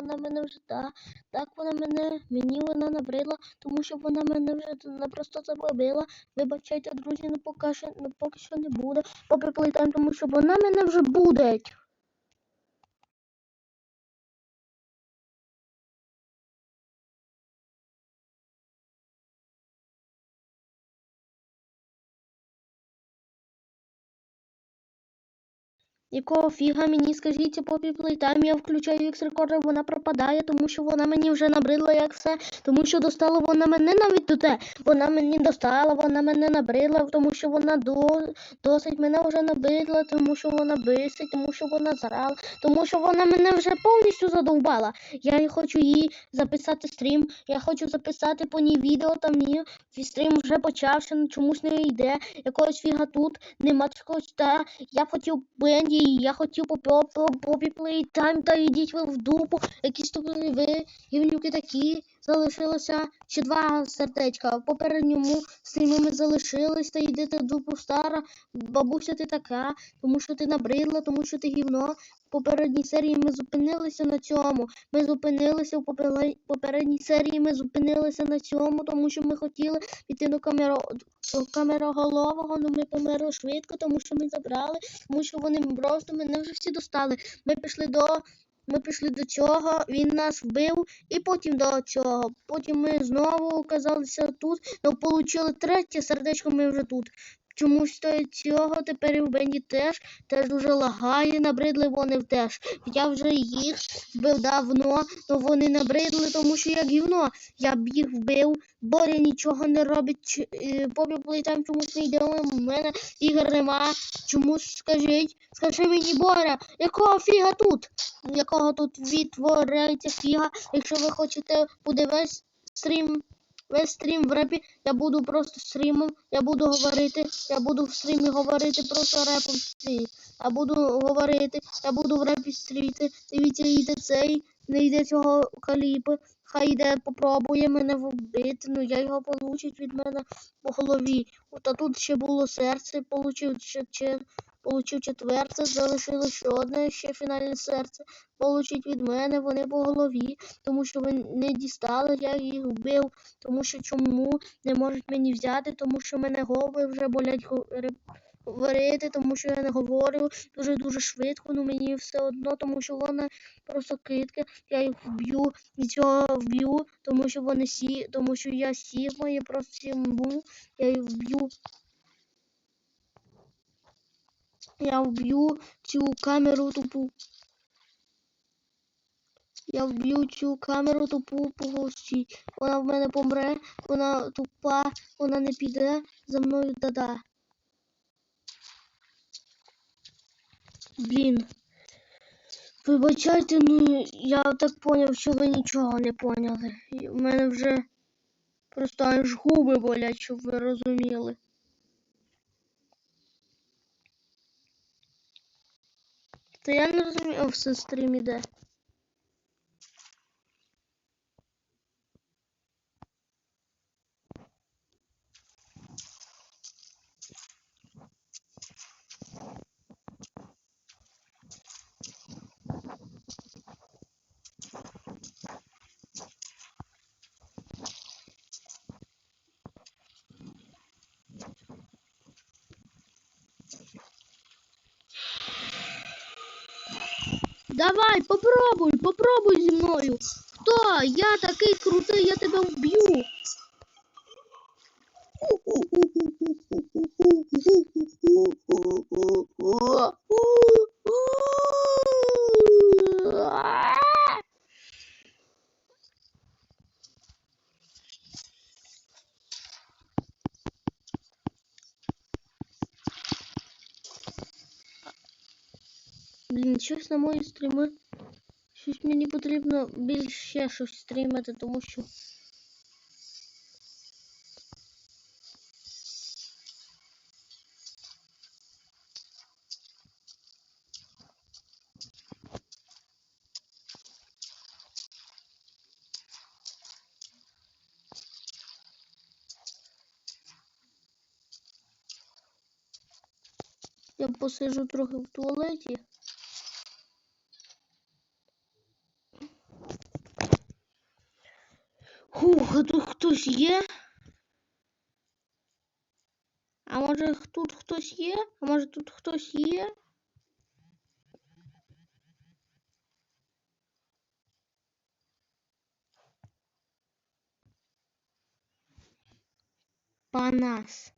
вона мене вже так, так вона мене, мені вона набридла, тому що вона мене вже напросто забила. Вибачайте, друзі, ну поки що, ну, поки що не буде. Попри плейтайм, тому що вона мене вже буде. Якого фіга мені скажіть попі плейтайм, я включаю X рекордер, вона пропадає, тому що вона мені вже набридла як все, тому що достала вона мене навіть тут. Вона мені достала, вона мене набридла, тому що вона до, досить мене вже набридла, тому що вона бисить, тому що вона зарала, тому що вона мене вже повністю задовбала. Я хочу їй записати стрім, я хочу записати по ній відео, там ні, стрім вже почався, ну чомусь не йде, якогось фіга тут, нема чогось та. Я хотів Бенді, я хотів попі плейтайм, та йдіть ви в дупу, якісь тут ви гівнюки такі. Залишилося ще два сердечка. В попередньому стрімами залишились, та йдете дупу стара. Бабуся ти така, тому що ти набридла, тому що ти гівно. Попередній серії ми зупинилися на цьому. Ми зупинилися в попередній серії. Ми зупинилися на цьому, тому що ми хотіли піти до камеро... до камероголового, але ми померли швидко, тому що ми забрали, тому що вони просто мене вже всі достали. Ми пішли до. Ми пішли до цього, він нас вбив, і потім до цього. Потім ми знову оказалися тут, то отримали третє сердечко, ми вже тут. Чомусь до цього тепер в Бенді теж, теж дуже лагає, набридли вони теж. Я вже їх вбив давно, то вони набридли, тому що я гівно. Я б їх вбив, Боря нічого не робить, е, Плейтайм чомусь не йде у мене, ігор нема. Чомусь скажіть, скажи мені, Боря, якого фіга тут? Якого тут відтворяється фіга? Якщо ви хочете, весь стрім, весь стрім в репі, я буду просто стрімом, я буду говорити, я буду в стрімі говорити просто репом стрім. Я буду говорити, я буду в репі стріти. Дивіться, йде цей, не йде цього каліпи. Хай йде, попробує мене вбити, ну я його получить від мене по голові. От а тут ще було серце, получив ще Получив четверте, залишилось ще одне, ще фінальне серце. Получить від мене вони по голові, тому що ви не дістали, я їх вбив. Тому що чому не можуть мені взяти, тому що мене голови вже болять говори- говорити, тому що я не говорю дуже-дуже швидко, ну мені все одно, тому що вони просто китки, я їх вб'ю, і цього вб'ю, тому що вони сі, тому що я сігма, я просто сімбу, я їх вб'ю. Я вб'ю цю камеру тупу. Я вб'ю цю камеру тупу по гості. Вона в мене помре, вона тупа, вона не піде за мною да-да. Блін. Вибачайте, ну я так поняв, що ви нічого не поняли. В мене вже просто аж губи болять, щоб ви розуміли. Та я не розумію, в стрім іде. Давай, попробуй, попробуй зі мною. Хто? Я такий крутий, я тебе вб'ю. Блін, щось на мої стріми. Щось мені потрібно більше щось стрімити, тому що. Я посижу трохи в туалеті. Хух, а тут хтось є? А може тут хтось є? А може тут хтось є? Панас.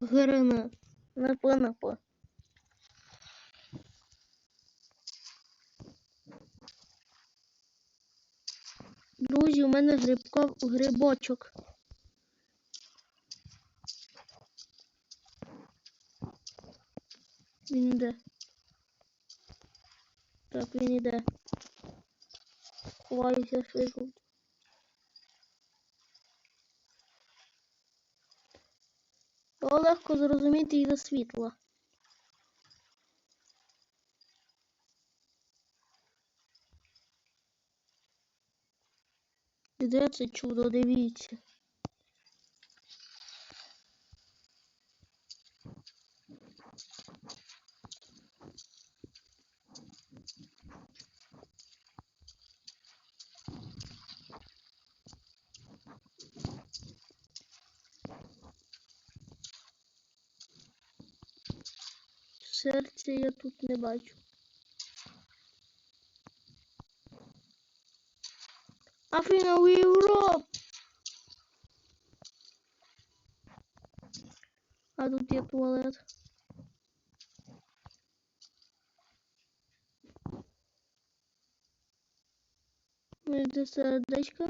Грина. Напи-напи. Друзі, у мене грибко, грибочок. Він іде. Так, він іде. Ховаюся швидко. Його легко зрозуміти і за світла. Де це чудо, дивіться. Серця я тут не бачу. Афина в Європ. А тут є туалет. Ну, Де сердечко?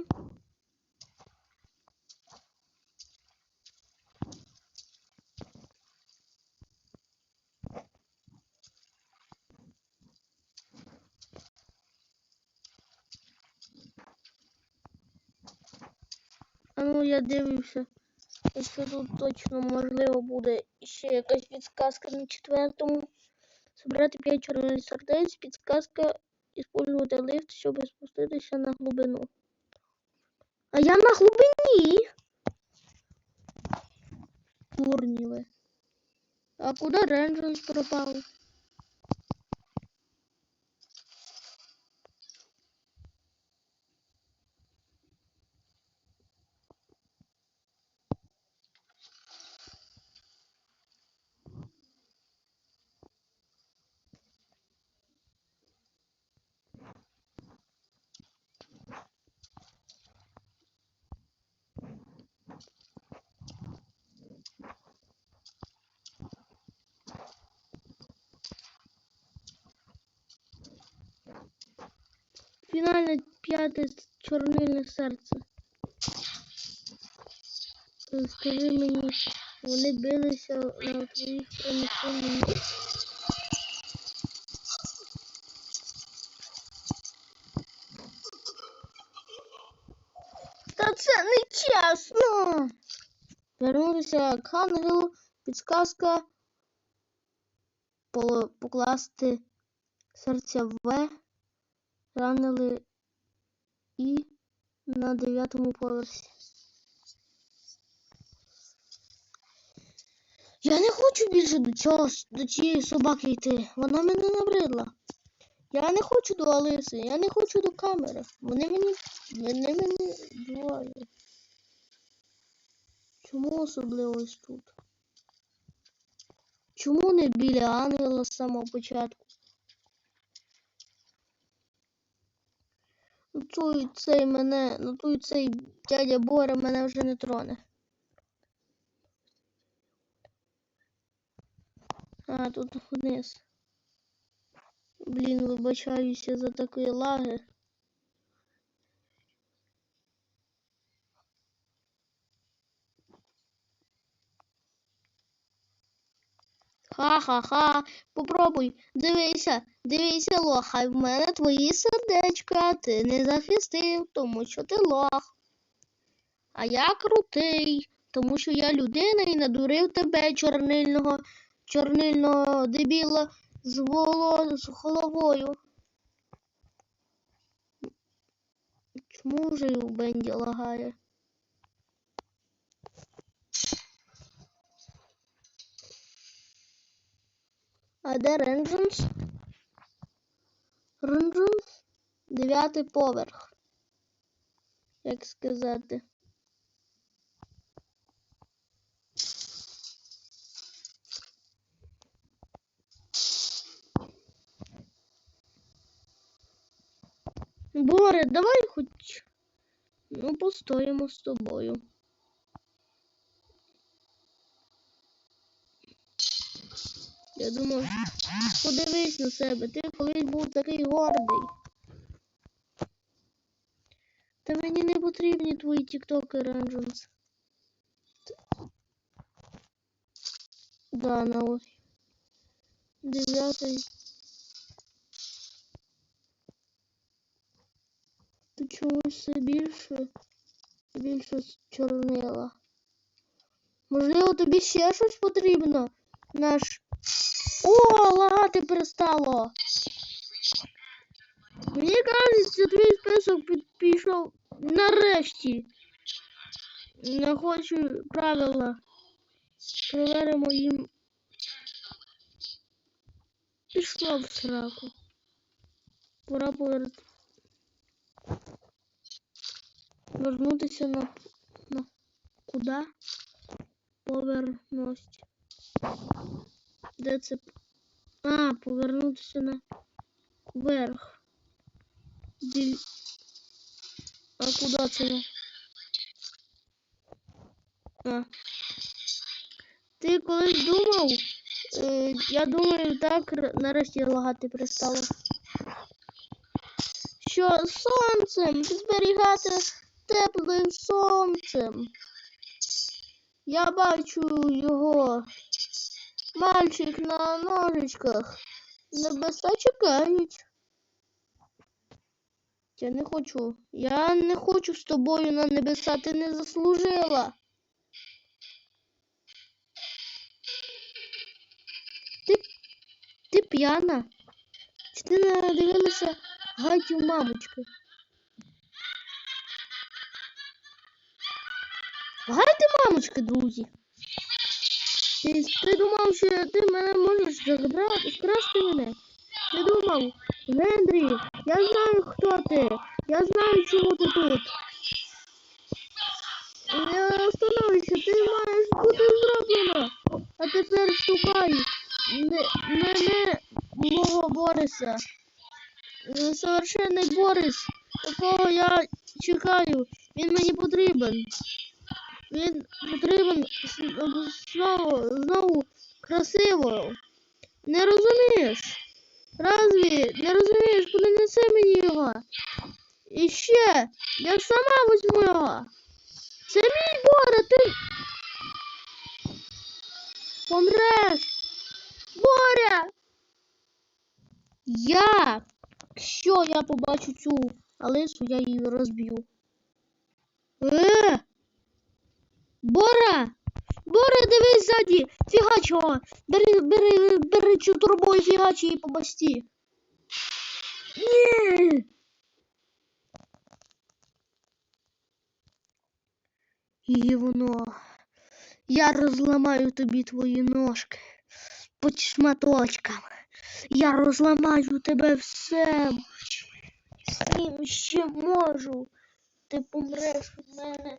А ну я дивлюся. Якщо тут точно можливо буде ще якась підсказка на четвертому. Собрати 5 чорних сердець, підсказка использувати лифт, щоб спуститися на глибину. А я на глибині. Дурні. А куди рейнджерс пропав? П'яте чорнильне серце. Е, Скажи мені, вони билися на твоїх промисловних. Та це не чесно. Вернутися к ангелу, підсказка покласти серця В ранили і на дев'ятому поверсі. Я не хочу більше до цього до цієї собаки йти. Вона мене набридла. Я не хочу до Алиси, я не хочу до камери. Вони мені. Вони мені бувають. Чому особливо ось тут? Чому не біля ангела з самого початку? Ну той цей мене, ну той цей дядя Боря мене вже не троне. А, тут вниз. Блін, вибачаюся за такі лаги. Ха-ха-ха, попробуй, дивися, дивися, лоха, в мене твої сердечка, ти не захистив, тому що ти лох. А я крутий, тому що я людина і надурив тебе, чорнильного, чорнильного дебіла з, воло, з головою. Чому вже і у Бенді лагає? А де Рендженс? Рендженс? Дев'ятий поверх. як сказати. Боре, давай хоч ну постоїмо з тобою. Я думав, подивись на себе, ти колись був такий гордий. Та мені не потрібні твої тіктоки, Рандженс. Да, на ось. Дев'ятий. Ти чомусь все більше, більше чорнила. Можливо, тобі ще щось потрібно? Наш. О, лагати перестало. Мені кажеться, твій список під- пішов нарешті. Не хочу правила. Перевіримо їм. Пішла в сраку. Пора повер... вернутися на... на... Куда? Повернусь. Де це? А, повернутися на верх. Біль... А куди це? я? А. Ти колись думав? Е, я думаю, так нарешті лагати перестало. Що сонцем зберігати теплим сонцем. Я бачу його. Мальчик на ножичках. Небеса чекають. Я не хочу. Я не хочу з тобою на небеса, ти не заслужила. Ти, ти п'яна? Чи ти не дивилася гатю мамочки? Гайте мамочки, друзі. Ти, ти думав, що ти мене можеш забрати, вкрасти мене? Ти думав, Генрі, я знаю, хто ти. Я знаю, чому ти тут. Не остановися, ти маєш бути зроблено. А тепер ступай. Не, мене, мого Бориса. Совершенний Борис, якого я чекаю. Він мені потрібен. Він потрібен знову, знову красиво. Не розумієш? Разві не розумієш, принеси мені його. І ще, я сама візьму його. Це мій Боря, ти помреш. Боря! Я, якщо я побачу цю Алису, я її розб'ю. Е! Бора! Бора, дивись ззаді! Фігач його! Бери, бери, бери цю турбу і фігач її по басті. Ні! І воно. Я розламаю тобі твої ножки по шматочкам. Я розламаю тебе все. Всім ще можу. Ти помреш від мене.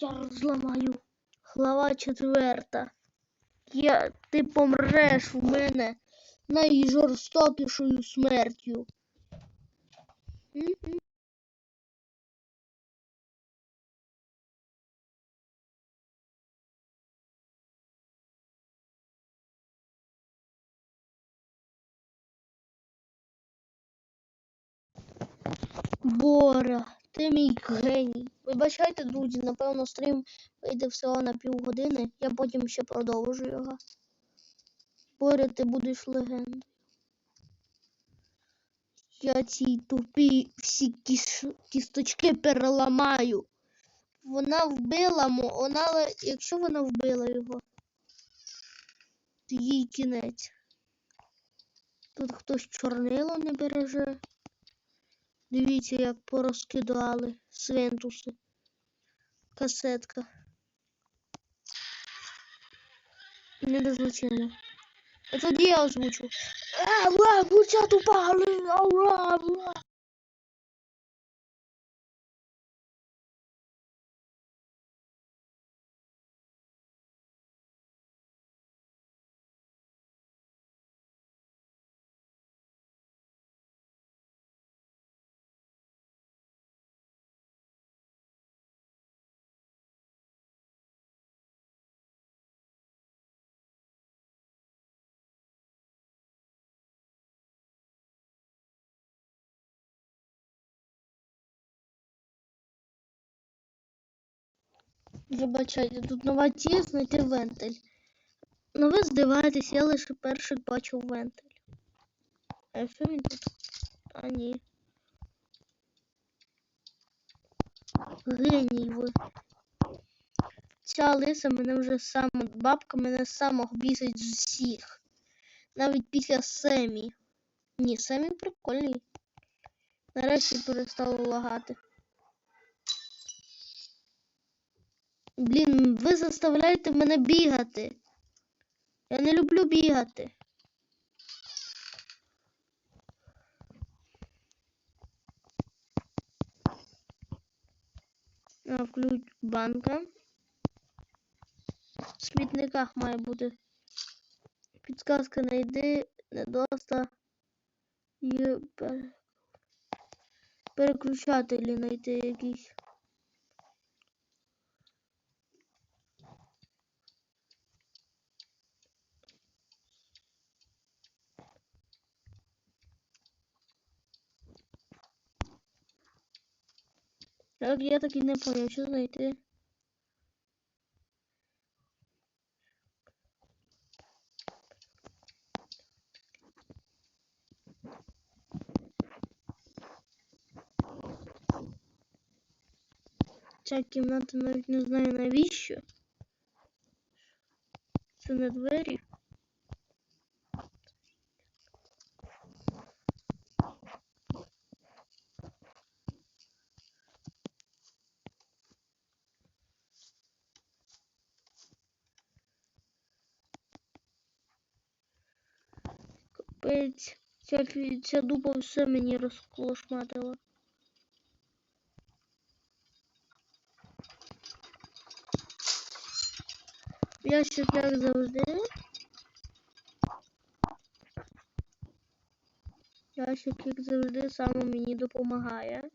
Я розламаю. Глава четверта. Я, ти помреш у мене найжорстокішою смертю. Бора, ти мій геній. Вибачайте, друзі, напевно, стрім вийде всього на півгодини. Я потім ще продовжу його. Боря, ти будеш легендою. Я цій тупі всі кіш... кісточки переламаю. Вона вбила вона, якщо вона вбила його, то їй кінець. Тут хтось чорнило не береже. Дивіться, як порозкидали свинтуси. Касетка. Не дозвучено. тоді я озвучу. Бла, курча тупа, галина, бла, бла. Вибачайте, тут нова ціль знайти вентиль. Ну ви здиваєтесь, я лише перший бачу вентиль. А що він тут? А ні. Геній ви. Ця лиса мене вже сам бабка мене самого бісить з усіх. Навіть після Семі. Ні, Семі прикольний. Нарешті перестало лагати. Блін, ви заставляєте мене бігати. Я не люблю бігати. Ключ банка. В смітниках має бути. Підсказка знайди недоста і пер- переключателі знайти якісь. Так, я так і не поняв, що знайти. Ця кімната навіть не знаю навіщо. Це не двері. Ця, ця дуба все мені розколошматила. Ящик, як завжди. Ящик, як завжди, саме мені допомагає.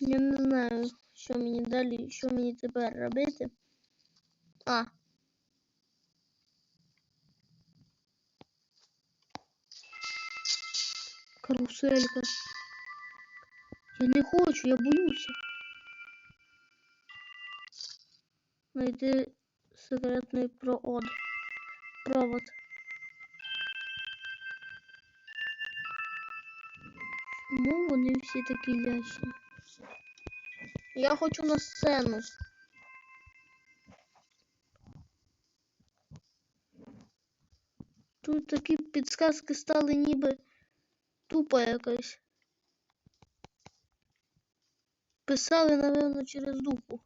Я не знаю, що мені далі, що мені тепер робити. А. Каруселька. Я не хочу, я боюся. Найди секретний провод. Провод. Чому вони всі такі лящі? Я хочу на сцену. Тут такі підсказки стали ніби тупа якась. Писали, напевно, через дупу.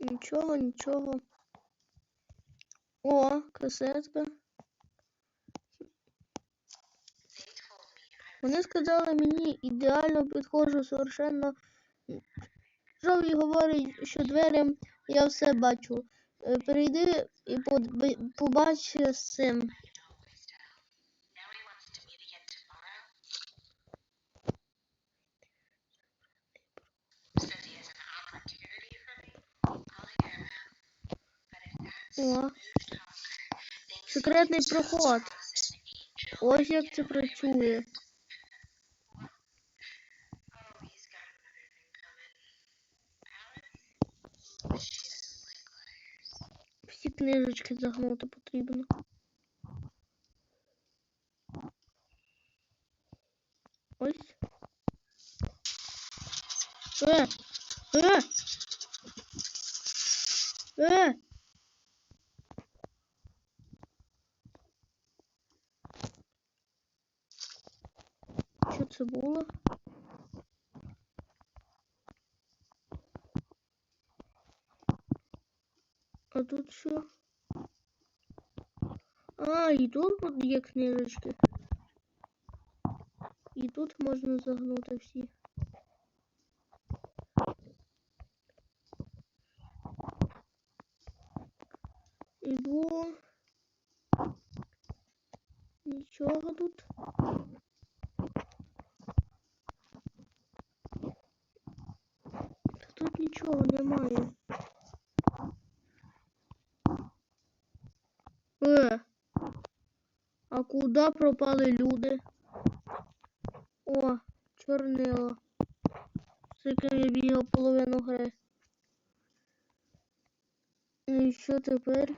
Нічого, нічого. О, касетка. Вони сказали мені ідеально підходжу совершенно. Жові говорить, що дверям я все бачу. Е, Перейди і побач з цим. Now he wants to meet again книжечки загнути потрібно. Ось. Е! Е! Е! Що це було? А тут що? От є книжечки. І тут можна загнути всі. Іду. Нічого тут. Тут нічого немає. Куди пропали люди? О, чорнило. З яким я бігав половину гри. Ну і що тепер?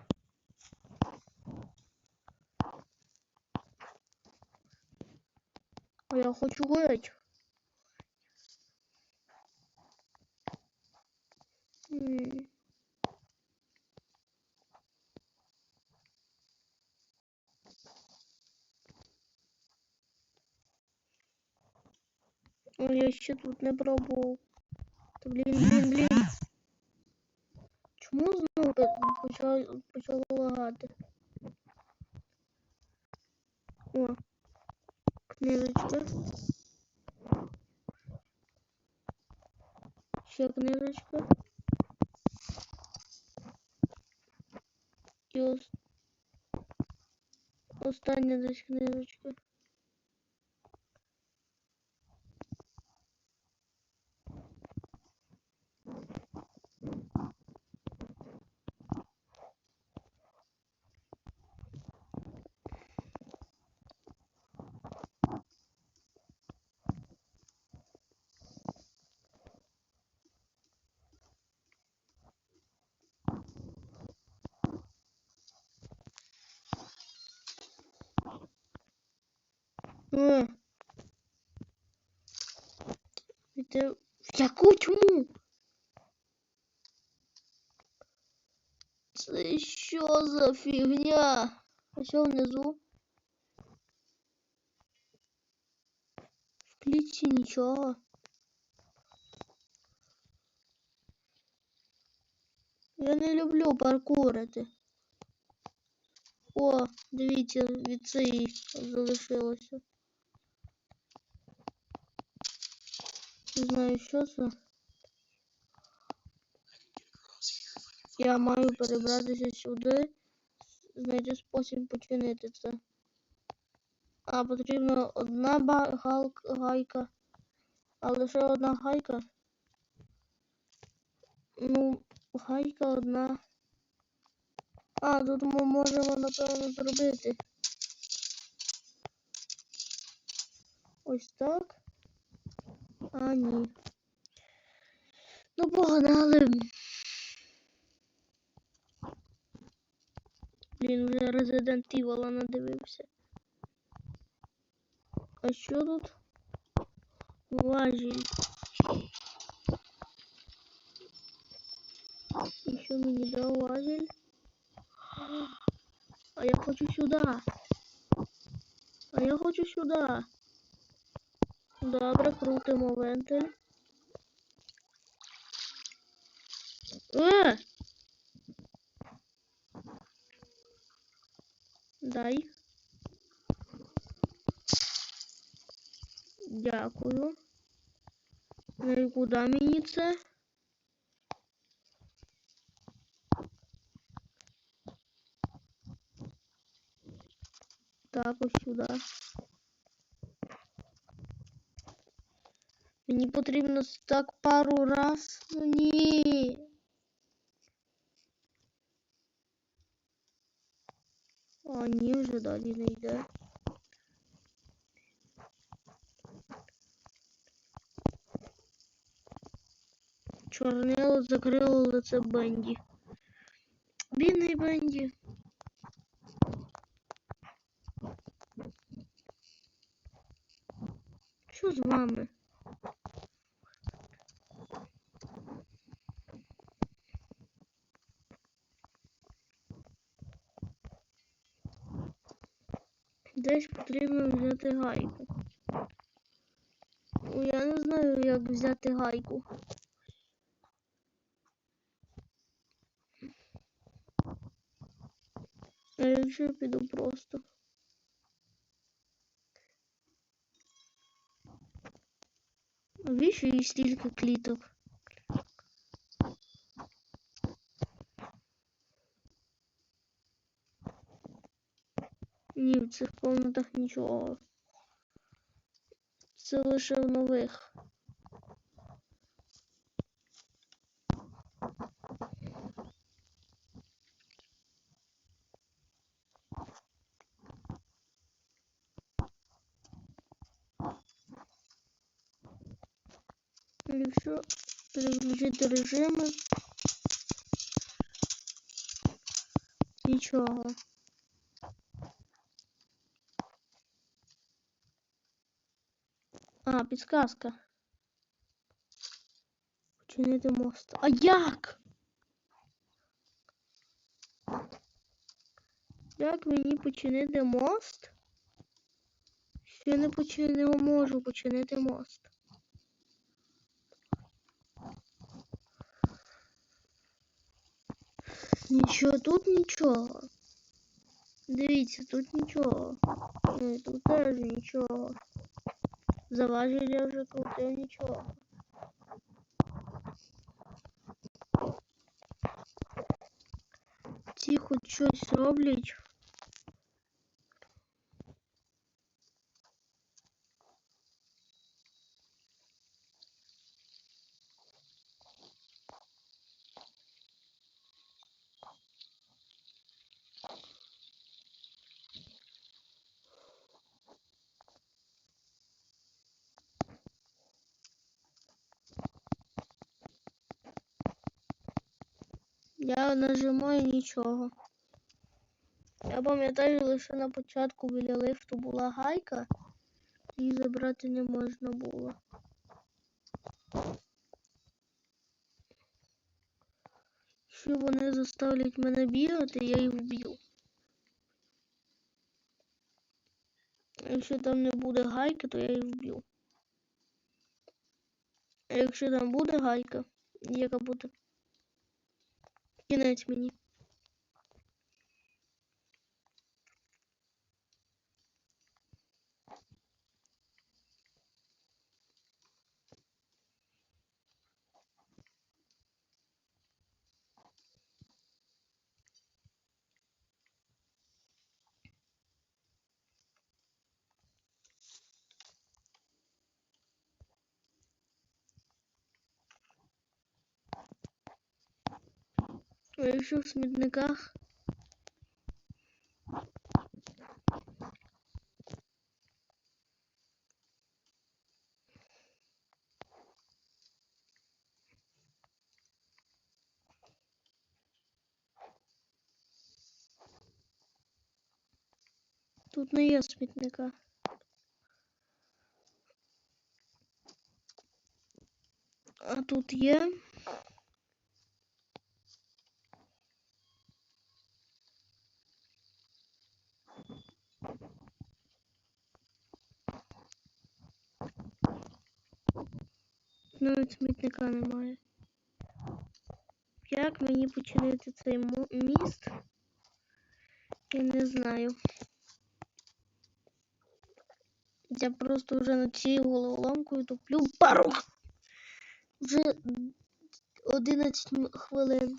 А я хочу геть. М. О, я ще тут не пробував. Та блін, блін, блін. Чому знову почало, почало лагати? О, книжечка. Ще книжечка. І ос... остання десь книжечка. Е. Іди в яку тьму? Це що за фігня? А що внизу? В клітці нічого. Я не люблю паркурити. О, дивіться, від цієї залишилося. Не знаю, що це. Я маю перебратися сюди, знайти спосіб починити це. А потрібна одна ба- гайка. А лише одна гайка. Ну, гайка одна. А, тут ми можемо, напевно, зробити. Ось так. А, ні. Ну, погнали. Блін, вже Resident Evil надивився. А що тут? Важіль. І що мені дав важіль? А я хочу сюди. А я хочу сюди. Добре, крутимо вентиль. Е! Дай. Дякую. Ну і куди мені це? Так, ось сюди. Мені потрібно с- так пару раз. Ну ні. А, ні, вже далі не йде. Чорнило закрило лице Бенді. Бідний Бенді. Що з вами? Десь потрібно взяти гайку. Я не знаю, як взяти гайку. А якщо я піду просто. Навіщо їй стільки кліток? цих комнатах ничего, Це лише в нових. Якщо переключити режими, нічого. А, підсказка. Починити мост. А як? Як мені починити мост? Ще не почи... не можу починити мост. Нічого, тут нічого. Дивіться, тут нічого. Ой, тут теж нічого. Заважили вже крутив нічого. Ці хоч щось роблять. Я нажимаю нічого. Я пам'ятаю, лише на початку біля лифту була гайка, її забрати не можна було. Якщо вони заставлять мене бігати, я їх вб'ю. Якщо там не буде гайки, то я їх вб'ю. А якщо там буде гайка, яка буде кінець мені. А якщо в смітниках Тут не є смітника. А тут є. Навіть смітника немає. Як мені починити цей міст? Я не знаю. Я просто вже над цією головоломкою туплю пару. Вже 11 хвилин.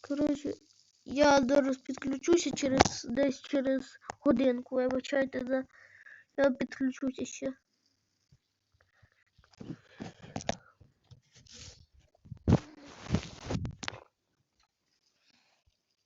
Коротше, я зараз підключуся через десь через годинку. Вибачайте за. Я підключуся ще.